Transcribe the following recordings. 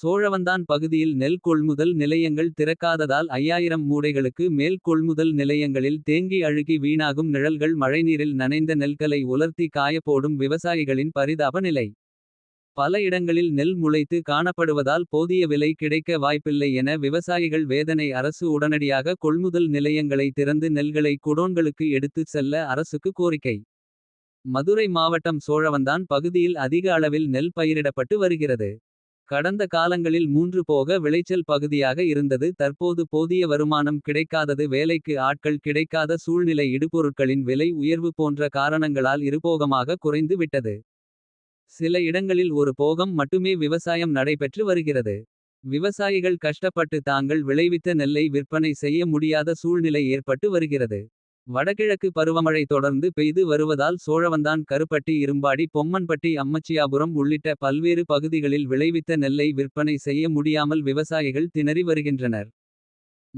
சோழவந்தான் பகுதியில் நெல் கொள்முதல் நிலையங்கள் திறக்காததால் ஐயாயிரம் மூடைகளுக்கு மேல் கொள்முதல் நிலையங்களில் தேங்கி அழுகி வீணாகும் நிழல்கள் மழைநீரில் நனைந்த நெல்களை உலர்த்தி காயப்போடும் விவசாயிகளின் பரிதாப நிலை. பல இடங்களில் நெல் முளைத்து காணப்படுவதால் போதிய விலை கிடைக்க வாய்ப்பில்லை என விவசாயிகள் வேதனை அரசு உடனடியாக கொள்முதல் நிலையங்களை திறந்து நெல்களை குடோன்களுக்கு எடுத்துச் செல்ல அரசுக்கு கோரிக்கை. மதுரை மாவட்டம் சோழவந்தான் பகுதியில் அதிக அளவில் நெல் பயிரிடப்பட்டு வருகிறது. கடந்த காலங்களில் மூன்று போக விளைச்சல் பகுதியாக இருந்தது தற்போது போதிய வருமானம் கிடைக்காதது வேலைக்கு ஆட்கள் கிடைக்காத சூழ்நிலை இடுபொருட்களின் விலை உயர்வு போன்ற காரணங்களால் இருபோகமாக குறைந்து விட்டது. சில இடங்களில் ஒரு போகம் மட்டுமே விவசாயம் நடைபெற்று வருகிறது. விவசாயிகள் கஷ்டப்பட்டு தாங்கள் விளைவித்த நெல்லை விற்பனை செய்ய முடியாத சூழ்நிலை ஏற்பட்டு வருகிறது. வடகிழக்கு பருவமழை தொடர்ந்து பெய்து வருவதால் சோழவந்தான் கருப்பட்டி இரும்பாடி பொம்மன்பட்டி அம்மச்சியாபுரம் உள்ளிட்ட பல்வேறு பகுதிகளில் விளைவித்த நெல்லை விற்பனை செய்ய முடியாமல் விவசாயிகள் திணறி வருகின்றனர்.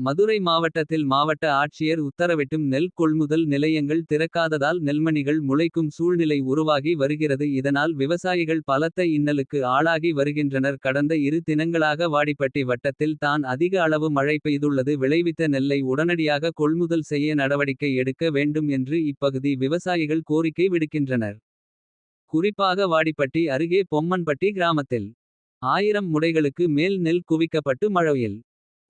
மதுரை மாவட்டத்தில் மாவட்ட ஆட்சியர் உத்தரவிட்டும் நெல் கொள்முதல் நிலையங்கள் திறக்காததால் நெல்மணிகள் முளைக்கும் சூழ்நிலை உருவாகி வருகிறது இதனால் விவசாயிகள் பலத்த இன்னலுக்கு ஆளாகி வருகின்றனர் கடந்த இரு தினங்களாக வாடிப்பட்டி வட்டத்தில் தான் அதிக அளவு மழை பெய்துள்ளது விளைவித்த நெல்லை உடனடியாக கொள்முதல் செய்ய நடவடிக்கை எடுக்க வேண்டும் என்று இப்பகுதி விவசாயிகள் கோரிக்கை விடுக்கின்றனர். குறிப்பாக வாடிப்பட்டி அருகே பொம்மன்பட்டி கிராமத்தில். ஆயிரம் முடைகளுக்கு மேல் நெல் குவிக்கப்பட்டு மழையில்.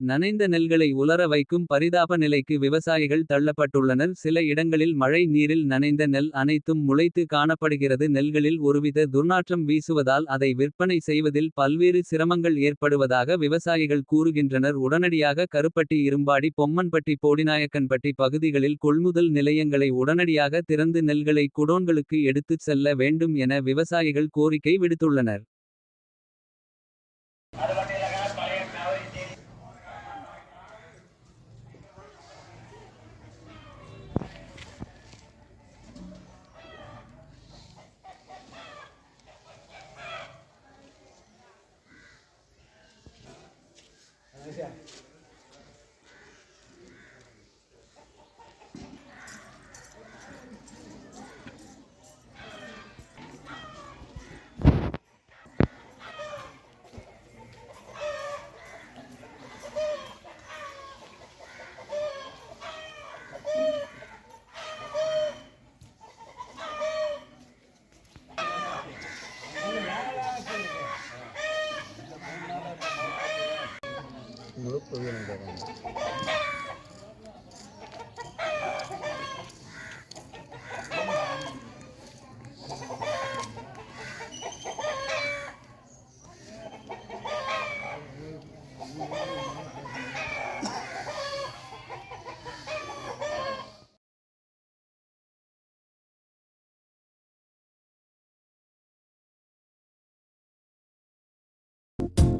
நனைந்த நெல்களை உலர வைக்கும் பரிதாப நிலைக்கு விவசாயிகள் தள்ளப்பட்டுள்ளனர். சில இடங்களில் மழை நீரில் நனைந்த நெல் அனைத்தும் முளைத்து காணப்படுகிறது. நெல்களில் ஒருவித துர்நாற்றம் வீசுவதால் அதை விற்பனை செய்வதில் பல்வேறு சிரமங்கள் ஏற்படுவதாக விவசாயிகள் கூறுகின்றனர். உடனடியாக கருப்பட்டி இரும்பாடி பொம்மன்பட்டி போடிநாயக்கன்பட்டி பகுதிகளில் கொள்முதல் நிலையங்களை உடனடியாக திறந்து நெல்களை குடோன்களுக்கு எடுத்துச் செல்ல வேண்டும் என விவசாயிகள் கோரிக்கை விடுத்துள்ளனர். Yeah. 쭉 돌리는 거거든요.